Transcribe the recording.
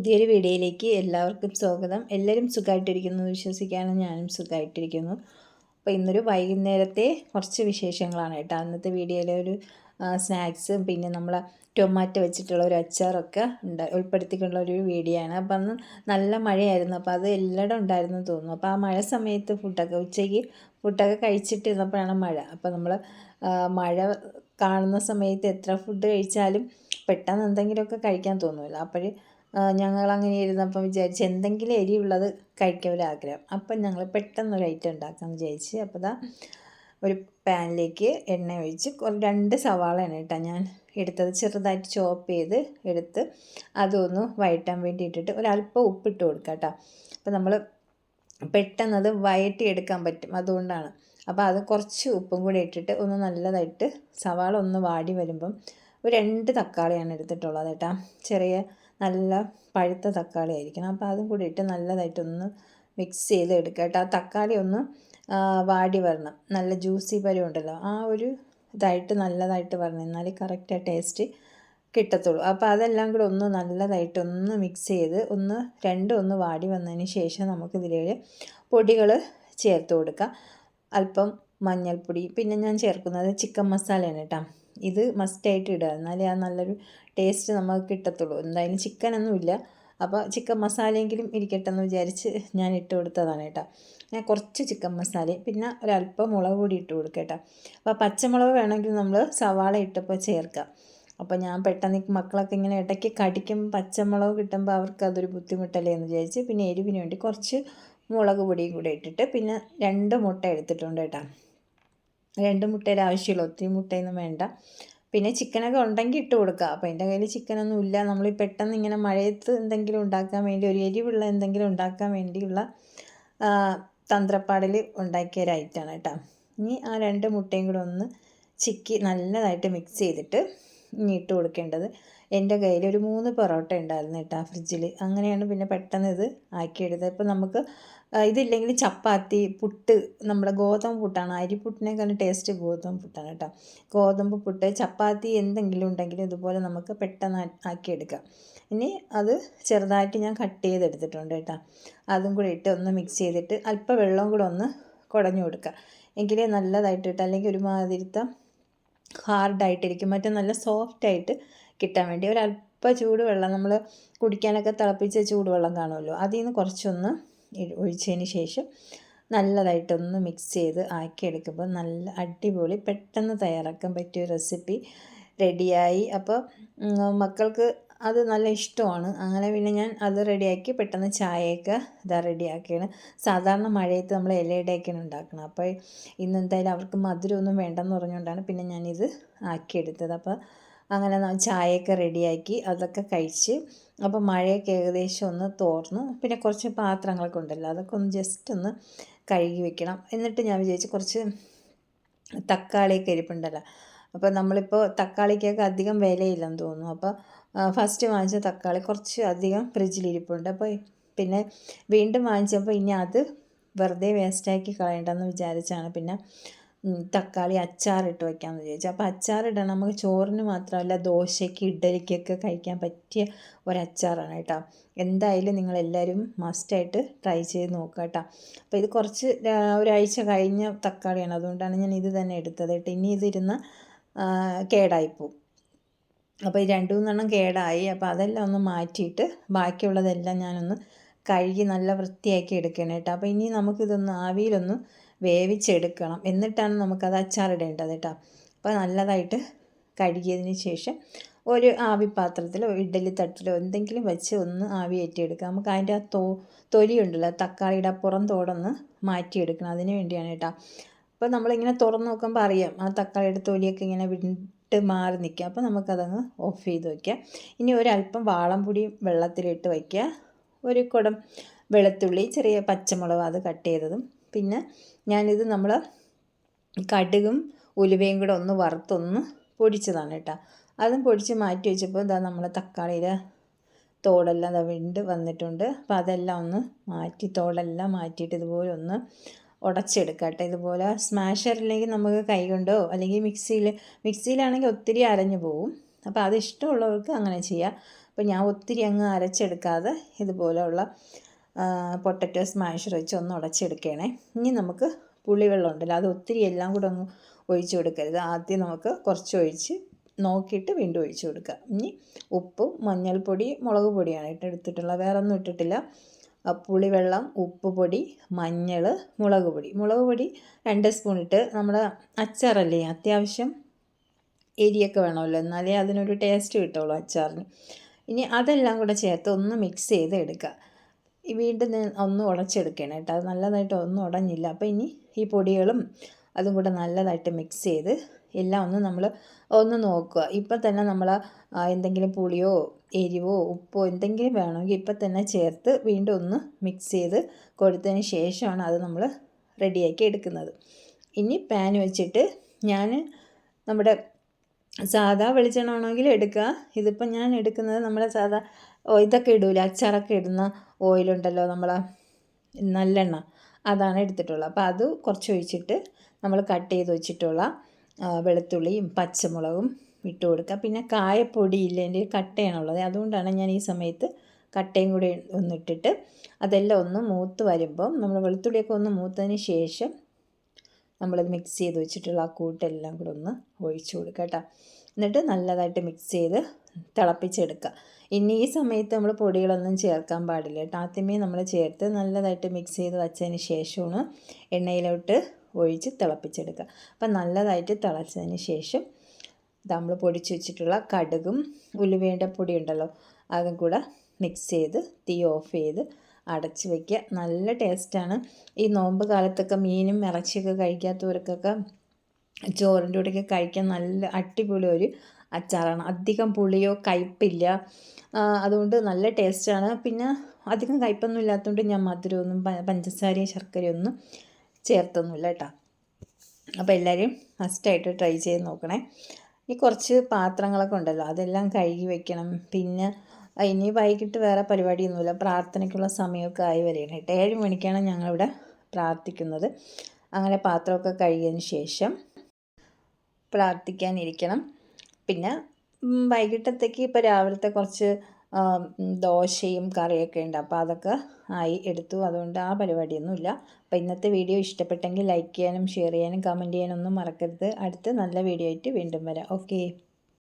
പുതിയൊരു വീഡിയോയിലേക്ക് എല്ലാവർക്കും സ്വാഗതം. എല്ലാവരും സുഖമായിട്ടിരിക്കുന്നു വിശ്വസിക്കാനും ഞാനും സുഖമായിട്ടിരിക്കുന്നു. അപ്പോൾ ഇന്നൊരു വൈകുന്നേരത്തെ കുറച്ച് വിശേഷങ്ങളാണ് കേട്ടോ. അന്നത്തെ വീഡിയോയിലെ ഒരു സ്നാക്സും പിന്നെ നമ്മൾ ടൊമാറ്റോ വെച്ചിട്ടുള്ള ഒരു അച്ചാറൊക്കെ ഉണ്ട് ഉൾപ്പെടുത്തിക്കൊണ്ടുള്ള ഒരു വീഡിയോ ആണ്. അപ്പോൾ അന്ന് നല്ല മഴയായിരുന്നു. അപ്പോൾ അത് എല്ലായിടും ഉണ്ടായിരുന്നു തോന്നുന്നു. അപ്പോൾ ആ മഴ സമയത്ത് ഫുഡൊക്കെ ഉച്ചയ്ക്ക് ഫുഡൊക്കെ കഴിച്ചിട്ടിരുന്നപ്പോഴാണ് മഴ. അപ്പോൾ നമ്മൾ മഴ കാണുന്ന സമയത്ത് എത്ര ഫുഡ് കഴിച്ചാലും പെട്ടെന്ന് എന്തെങ്കിലുമൊക്കെ കഴിക്കാൻ തോന്നുമല്ലോ. അപ്പോൾ ഞങ്ങൾ അങ്ങനെ ഇരുന്നപ്പം വിചാരിച്ച് എന്തെങ്കിലും എരിവുള്ളത് കഴിക്കാൻ ഒരു ആഗ്രഹം. അപ്പം ഞങ്ങൾ പെട്ടെന്ന് ഒരു ഐറ്റം ഉണ്ടാക്കാമെന്ന് വിചാരിച്ച് അപ്പോൾ ദാ ഒരു പാനിലേക്ക് എണ്ണ ഒഴിച്ച് രണ്ട് സവാളയാണ് കേട്ടോ ഞാൻ എടുത്തത്. ചെറുതായിട്ട് ചോപ്പ് ചെയ്ത് എടുത്ത് അതൊന്ന് വഴറ്റാൻ വേണ്ടി ഇട്ടിട്ട് ഒരല്പം ഉപ്പിട്ട് കൊടുക്കാം കേട്ടോ. അപ്പോൾ നമ്മൾ പെട്ടെന്ന് അത് വയറ്റി എടുക്കാൻ പറ്റും അതുകൊണ്ടാണ്. അപ്പോൾ അത് കുറച്ച് ഉപ്പും കൂടി ഇട്ടിട്ട് ഒന്ന് നല്ലതായിട്ട് സവാള ഒന്ന് വാടി വരുമ്പം ഒരു രണ്ട് തക്കാളിയാണ് എടുത്തിട്ടുള്ളത് കേട്ടോ. ചെറിയ നല്ല പഴുത്ത തക്കാളി ആയിരിക്കണം. അപ്പോൾ അതും കൂടി ഇട്ട് നല്ലതായിട്ടൊന്ന് മിക്സ് ചെയ്ത് എടുക്കുക കേട്ടോ. ആ തക്കാളി ഒന്ന് വാടി വരണം. നല്ല ജ്യൂസി പരുവം ഉണ്ടല്ലോ. ആ ഒരു ഇതായിട്ട് നല്ലതായിട്ട് വരണം. എന്നാലേ കറക്റ്റ് ആ ടേസ്റ്റ് കിട്ടത്തുള്ളൂ. അപ്പോൾ അതെല്ലാം കൂടെ ഒന്ന് നല്ലതായിട്ടൊന്ന് മിക്സ് ചെയ്ത് ഒന്ന് രണ്ടും ഒന്ന് വാടി വന്നതിന് ശേഷം നമുക്ക് ഇതിലേക്ക് പൊടികൾ ചേർത്ത് കൊടുക്കാം. അല്പം മഞ്ഞൾപ്പൊടി. പിന്നെ ഞാൻ ചേർക്കുന്നത് ചിക്കൻ മസാലയാണ് കേട്ടോ. ഇത് മസ്റ്റായിട്ട് ഇടുക. എന്നാലേ ആ നല്ലൊരു ടേസ്റ്റ് നമുക്ക് കിട്ടത്തുള്ളൂ. എന്തായാലും ചിക്കനൊന്നും ഇല്ല. അപ്പോൾ ചിക്കൻ മസാലയെങ്കിലും ഇരിക്കട്ടെ എന്ന് വിചാരിച്ച് ഞാൻ ഇട്ട് കൊടുത്തതാണ് കേട്ടോ. ഞാൻ കുറച്ച് ചിക്കൻ മസാലയും പിന്നെ ഒരല്പം മുളക് പൊടി ഇട്ട് കൊടുക്കുക കേട്ടോ. അപ്പോൾ പച്ചമുളക് വേണമെങ്കിൽ നമ്മൾ സവാള ഇട്ടപ്പോൾ ചേർക്കാം. അപ്പോൾ ഞാൻ പെട്ടെന്ന് മക്കളൊക്കെ ഇങ്ങനെ ഇടയ്ക്ക് കടിക്കും പച്ചമുളക് കിട്ടുമ്പോൾ അവർക്ക് അതൊരു ബുദ്ധിമുട്ടല്ലേ എന്ന് വിചാരിച്ച് പിന്നെ എരിവിന് വേണ്ടി കുറച്ച് മുളക് പൊടിയും കൂടെ ഇട്ടിട്ട് പിന്നെ രണ്ട് മുട്ട എടുത്തിട്ടുണ്ട് കേട്ടോ. രണ്ട് മുട്ടയുടെ ആവശ്യമുള്ളൂ. ഒത്തിരി മുട്ടയൊന്നും വേണ്ട. പിന്നെ ചിക്കനൊക്കെ ഉണ്ടെങ്കിൽ ഇട്ട് കൊടുക്കുക അപ്പോൾ എന്റെ കയ്യിൽ ചിക്കനൊന്നും ഇല്ല. നമ്മൾ പെട്ടെന്ന് ഇങ്ങനെ മഴയത്ത് എന്തെങ്കിലും ഉണ്ടാക്കാൻ വേണ്ടി ഒരു എരിവുള്ള എന്തെങ്കിലും ഉണ്ടാക്കാൻ വേണ്ടിയുള്ള തന്ത്രപ്പാടിൽ ഉണ്ടാക്കിയ ഒരു ഐറ്റമാണ് കേട്ടോ. ഇനി ആ രണ്ട് മുട്ടയും കൂടെ ഒന്ന് ചിക്കി നല്ലതായിട്ട് മിക്സ് ചെയ്തിട്ട് ഇനി ഇട്ട് കൊടുക്കേണ്ടത് എന്റെ കയ്യിൽ ഒരു മൂന്ന് പൊറോട്ട ഉണ്ടായിരുന്നു കേട്ടോ ഫ്രിഡ്ജിൽ. അങ്ങനെയാണ് പിന്നെ പെട്ടെന്ന് ഇത് ആക്കിയെടുത്തത്. ഇപ്പോൾ നമുക്ക് ഇതില്ലെങ്കിൽ ചപ്പാത്തി പുട്ട് നമ്മുടെ ഗോതമ്പ് പുട്ടാണ്. അരിപ്പുട്ടിനേക്കാളും ടേസ്റ്റ് ഗോതമ്പ് പുട്ടാണ് കേട്ടോ. ഗോതമ്പ് പുട്ട് ചപ്പാത്തി എന്തെങ്കിലും ഉണ്ടെങ്കിലും ഇതുപോലെ നമുക്ക് പെട്ടെന്ന് ആക്കിയെടുക്കാം. ഇനി അത് ചെറുതായിട്ട് ഞാൻ കട്ട് ചെയ്തെടുത്തിട്ടുണ്ട് കേട്ടോ. അതും കൂടി ഇട്ട് ഒന്ന് മിക്സ് ചെയ്തിട്ട് അല്പം വെള്ളം കൂടെ ഒന്ന് കുടഞ്ഞു കൊടുക്കുക എങ്കിലേ നല്ലതായിട്ട് ഇട്ട് അല്ലെങ്കിൽ ഒരുമാതിരിത്ത ഹാർഡായിട്ടിരിക്കും. മറ്റേ നല്ല സോഫ്റ്റായിട്ട് കിട്ടാൻ വേണ്ടി. ഒരല്പം ചൂടുവെള്ളം നമ്മൾ കുടിക്കാനൊക്കെ തിളപ്പിച്ച ചൂടുവെള്ളം കാണുമല്ലോ അതിൽ നിന്ന് കുറച്ചൊന്ന് ഒഴിച്ചതിന് ശേഷം നല്ലതായിട്ടൊന്ന് മിക്സ് ചെയ്ത് ആക്കിയെടുക്കുമ്പോൾ നല്ല അടിപൊളി പെട്ടെന്ന് തയ്യാറാക്കാൻ പറ്റിയ റെസിപ്പി റെഡിയായി അപ്പോൾ മക്കൾക്ക് അത് നല്ല ഇഷ്ടമാണ്. അങ്ങനെ പിന്നെ ഞാൻ അത് റെഡിയാക്കി പെട്ടെന്ന് ചായയൊക്കെ ഇതാ റെഡിയാക്കിയാണ് സാധാരണ മഴയത്ത് നമ്മൾ ഇലയുടെയൊക്കെയാണ് ഉണ്ടാക്കണം അപ്പോൾ ഇന്ന് എന്തായാലും അവർക്ക് മധുരമൊന്നും വേണ്ടെന്ന് പറഞ്ഞുകൊണ്ടാണ് പിന്നെ ഞാനിത് ആക്കിയെടുത്തത്. അപ്പോൾ അങ്ങനെ ചായയൊക്കെ റെഡിയാക്കി അതൊക്കെ കഴിച്ച് അപ്പോൾ മഴയൊക്കെ ഏകദേശം ഒന്ന് തോർന്നു. പിന്നെ കുറച്ച് പാത്രങ്ങളൊക്കെ ഉണ്ടല്ലോ അതൊക്കെ ഒന്ന് ജസ്റ്റ് ഒന്ന് കഴുകി വെക്കണം. എന്നിട്ട് ഞാൻ വിചാരിച്ചു കുറച്ച് തക്കാളി ഇരിപ്പുണ്ടല്ലോ അപ്പോൾ നമ്മളിപ്പോൾ തക്കാളിക്കൊക്കെ അധികം വിലയില്ലെന്ന് തോന്നുന്നു. അപ്പോൾ ഫസ്റ്റ് വാങ്ങിച്ച തക്കാളി കുറച്ച് അധികം ഫ്രിഡ്ജിലിരിപ്പുണ്ട് അപ്പോൾ പിന്നെ വീണ്ടും വാങ്ങിച്ചപ്പോൾ ഇനി അത് വെറുതെ വേസ്റ്റാക്കി കളയണ്ടെന്ന് വിചാരിച്ചാണ് പിന്നെ തക്കാളി അച്ചാറിട്ട് വയ്ക്കാമെന്ന് വിചാരിച്ചു. അപ്പോൾ അച്ചാറിടാൻ നമുക്ക് ചോറിന് മാത്രമല്ല ദോശയ്ക്ക് ഇഡലിക്കൊക്കെ കഴിക്കാൻ പറ്റിയ ഒരച്ചാറാണ് കേട്ടോ. എന്തായാലും നിങ്ങളെല്ലാവരും മസ്റ്റായിട്ട് ട്രൈ ചെയ്ത് നോക്കുക കേട്ടോ. അപ്പോൾ ഇത് കുറച്ച് ഒരാഴ്ച കഴിഞ്ഞ തക്കാളിയാണ്. അതുകൊണ്ടാണ് ഞാൻ ഇത് തന്നെ എടുത്തത് കേട്ടോ. ഇനി ഇതിരുന്ന് കേടായിപ്പോവും. അപ്പോൾ ഈ രണ്ട് മൂന്നെണ്ണം കേടായി. അപ്പോൾ അതെല്ലാം ഒന്ന് മാറ്റിയിട്ട് ബാക്കിയുള്ളതെല്ലാം ഞാനൊന്ന് കഴുകി നല്ല വൃത്തിയാക്കി എടുക്കണം കേട്ടോ. അപ്പോൾ ഇനി നമുക്കിതൊന്ന് ആവിയിലൊന്ന് വേവിച്ചെടുക്കണം. എന്നിട്ടാണ് നമുക്കത് അച്ചാറിടേണ്ടത് കേട്ടോ. അപ്പോൾ നല്ലതായിട്ട് കഴുകിയതിന് ശേഷം ഒരു ആവി പാത്രത്തിലോ ഇഡ്ഡലി തട്ടിലോ എന്തെങ്കിലും വെച്ച് ഒന്ന് ആവി ഏറ്റിയെടുക്കുക നമുക്ക് അതിന്റെ ആ തോ തൊലി ഉണ്ടല്ലോ തക്കാളിയുടെ പുറം തോടൊന്ന് മാറ്റിയെടുക്കണം അതിന് വേണ്ടിയാണ് കേട്ടോ. അപ്പോൾ നമ്മളിങ്ങനെ തുറന്ന് നോക്കുമ്പോൾ അറിയാം ആ തക്കാളിയുടെ തൊലിയൊക്കെ ഇങ്ങനെ വിട്ട് മാറി നിൽക്കുക. അപ്പോൾ നമുക്കതങ്ങ് ഓഫ് ചെയ്ത് വയ്ക്കാം ഇനി ഒരല്പം വാളംപൊടി വെള്ളത്തിലിട്ട് വയ്ക്കുക. ഒരു കുടം വെളുത്തുള്ളി ചെറിയ പച്ചമുളക് അത് കട്ട് ചെയ്തതും പിന്നെ ഞാനിത് നമ്മൾ കടുകും ഉലുവയും കൂടെ ഒന്ന് വറുത്തൊന്ന് പൊടിച്ചതാണ് കേട്ടോ. അതും പൊടിച്ച് മാറ്റി വെച്ചപ്പോൾ ഇതാ നമ്മൾ തക്കാളിയുടെ തോടെല്ലാം ഇതാ വിണ്ട് വന്നിട്ടുണ്ട്. അപ്പോൾ അതെല്ലാം ഒന്ന് മാറ്റി തോടെല്ലാം മാറ്റിയിട്ട് ഇതുപോലെ ഒന്ന് ഉടച്ചെടുക്കുക കേട്ടോ. ഇതുപോലെ സ്മാഷറില്ലെങ്കിൽ നമുക്ക് കൈ കൊണ്ടോ അല്ലെങ്കിൽ മിക്സിയിൽ മിക്സിയിലാണെങ്കിൽ ഒത്തിരി അരഞ്ഞു പോവും. അപ്പോൾ അത് ഇഷ്ടമുള്ളവർക്ക് അങ്ങനെ ചെയ്യാം. അപ്പോൾ ഞാൻ ഒത്തിരി അങ്ങ് അരച്ചെടുക്കാതെ ഇതുപോലെയുള്ള പൊട്ടറ്റോ സ്മാഷർ വെച്ച് ഒന്ന് ഉടച്ചെടുക്കണേ. ഇനി നമുക്ക് പുളിവെള്ളം ഉണ്ടല്ലോ അത് ഒത്തിരി എല്ലാം കൂടെ ഒന്ന് ഒഴിച്ചു കൊടുക്കരുത്. ആദ്യം നമുക്ക് കുറച്ച് ഒഴിച്ച് നോക്കിയിട്ട് വീണ്ടും ഒഴിച്ചു കൊടുക്കുക ഇനി ഉപ്പും മഞ്ഞൾപ്പൊടി മുളക് പൊടിയാണ് ഇട്ട് എടുത്തിട്ടുള്ളത്. വേറെ ഒന്നും ഇട്ടിട്ടില്ല പുളിവെള്ളം ഉപ്പ് പൊടി മഞ്ഞൾ മുളക് പൊടി. മുളക് പൊടി രണ്ട് സ്പൂൺ ഇട്ട് നമ്മുടെ അച്ചാറല്ലേ അത്യാവശ്യം എരിയൊക്കെ വേണമല്ലോ. എന്നാലേ അതിനൊരു ടേസ്റ്റ് കിട്ടുള്ളൂ അച്ചാറിന്. ഇനി അതെല്ലാം കൂടെ ചേർത്ത് ഒന്ന് മിക്സ് ചെയ്ത് എടുക്കുക. വീണ്ടും ഒന്ന് ഉടച്ചെടുക്കണം കേട്ടോ. അത് നല്ലതായിട്ട് ഒന്നും ഉടഞ്ഞില്ല. അപ്പോൾ ഇനി ഈ പൊടികളും അതും കൂടെ നല്ലതായിട്ട് മിക്സ് ചെയ്ത് എല്ലാം ഒന്ന് നമ്മൾ ഒന്ന് നോക്കുക. ഇപ്പം തന്നെ നമ്മൾ എന്തെങ്കിലും പുളിയോ എരിവോ ഉപ്പോ എന്തെങ്കിലും വേണമെങ്കിൽ ഇപ്പം തന്നെ ചേർത്ത് വീണ്ടും ഒന്ന് മിക്സ് ചെയ്ത് കൊടുത്തതിന് ശേഷമാണ് അത് നമ്മൾ റെഡിയാക്കി എടുക്കുന്നത്. ഇനി പാൻ വെച്ചിട്ട് ഞാൻ നമ്മുടെ സാധാ വെളിച്ചെണ്ണ ആണെങ്കിൽ എടുക്കുക. ഇതിപ്പോൾ ഞാൻ എടുക്കുന്നത് നമ്മൾ സാധാ ഇതൊക്കെ ഇടൂല അച്ചാറൊക്കെ ഇടുന്ന ഓയിലുണ്ടല്ലോ നമ്മളെ നല്ലെണ്ണ. അതാണ് എടുത്തിട്ടുള്ളത്. അപ്പോൾ അത് കുറച്ച് ഒഴിച്ചിട്ട് നമ്മൾ കട്ട് ചെയ്ത് വെച്ചിട്ടുള്ള വെളുത്തുള്ളിയും പച്ചമുളകും ഇട്ട് കൊടുക്കുക. പിന്നെ കായപ്പൊടി ഇല്ലെങ്കിൽ കട്ടയാണുള്ളത് അതുകൊണ്ടാണ് ഞാൻ ഈ സമയത്ത് കട്ടയും കൂടി ഒന്നിട്ടിട്ട് അതെല്ലാം ഒന്ന് മൂത്ത് വരുമ്പം നമ്മൾ വെളുത്തുള്ളിയൊക്കെ ഒന്ന് മൂത്തതിന് ശേഷം നമ്മളത് മിക്സ് ചെയ്ത് വെച്ചിട്ടുള്ള ആ കൂട്ടെല്ലാം കൂടെ ഒന്ന് ഒഴിച്ചു കൊടുക്കുക കേട്ടോ എന്നിട്ട് നല്ലതായിട്ട് മിക്സ് ചെയ്ത് തിളപ്പിച്ചെടുക്കുക ഇനി ഈ സമയത്ത് നമ്മൾ പൊടികളൊന്നും ചേർക്കാൻ പാടില്ല ആദ്യമേ നമ്മൾ ചേർത്ത് നല്ലതായിട്ട് മിക്സ് ചെയ്ത് വച്ചതിന് ശേഷമാണ് എണ്ണയിലോട്ട് ഒഴിച്ച് തിളപ്പിച്ചെടുക്കുക അപ്പം നല്ലതായിട്ട് തിളച്ചതിന് ശേഷം നമ്മൾ പൊടിച്ച് വെച്ചിട്ടുള്ള കടുകും ഉലുവേന്റെ പൊടി ഉണ്ടല്ലോ അതും കൂടെ മിക്സ് ചെയ്ത് തീ ഓഫ് ചെയ്ത് അടച്ച് വയ്ക്കുക നല്ല ടേസ്റ്റാണ് ഈ നോമ്പ് കാലത്തൊക്കെ മീനും ഇറച്ചിയൊക്കെ കഴിക്കാത്തവർക്കൊക്കെ ചോറിന്റെ കൂടെയൊക്കെ കഴിക്കാൻ നല്ല അടിപൊളി ഒരു അച്ചാറാണ്. അധികം പുളിയോ കയ്പ്പില്ല. അതുകൊണ്ട് നല്ല ടേസ്റ്റാണ് പിന്നെ അധികം കയ്പ്പൊന്നും ഇല്ലാത്തതുകൊണ്ട് ഞാൻ മധുരമൊന്നും പഞ്ചസാരയും ശർക്കരയൊന്നും ചേർത്തൊന്നുമില്ല കേട്ടോ. അപ്പോൾ എല്ലാവരും മസ്റ്റായിട്ട് ട്രൈ ചെയ്ത് നോക്കണേ. ഈ കുറച്ച് പാത്രങ്ങളൊക്കെ ഉണ്ടല്ലോ അതെല്ലാം കഴുകി വെക്കണം. പിന്നെ ഇനി വൈകിട്ട് വേറെ പരിപാടിയൊന്നുമില്ല. പ്രാർത്ഥനയ്ക്കുള്ള സമയമൊക്കെ ആയി വരികയാണ് കേട്ടോ. ഏഴ് മണിക്കാണ് ഞങ്ങളിവിടെ പ്രാർത്ഥിക്കുന്നത്. അങ്ങനെ പാത്രമൊക്കെ കഴുകിയതിന് ശേഷം പ്രാർത്ഥിക്കാനിരിക്കണം. പിന്നെ വൈകിട്ടത്തേക്ക് ഇപ്പോൾ രാവിലത്തെ കുറച്ച് ദോശയും കറിയൊക്കെ ഉണ്ട്. അപ്പോൾ അതൊക്കെ ആയി എടുത്തു. അതുകൊണ്ട് ആ പരിപാടിയൊന്നുമില്ല. അപ്പോൾ ഇന്നത്തെ വീഡിയോ ഇഷ്ടപ്പെട്ടെങ്കിൽ ലൈക്ക് ചെയ്യാനും ഷെയർ ചെയ്യാനും കമന്റ് ചെയ്യാനൊന്നും മറക്കരുത്. അടുത്ത നല്ല വീഡിയോ ആയിട്ട് വീണ്ടും വരാം. ഓക്കെ.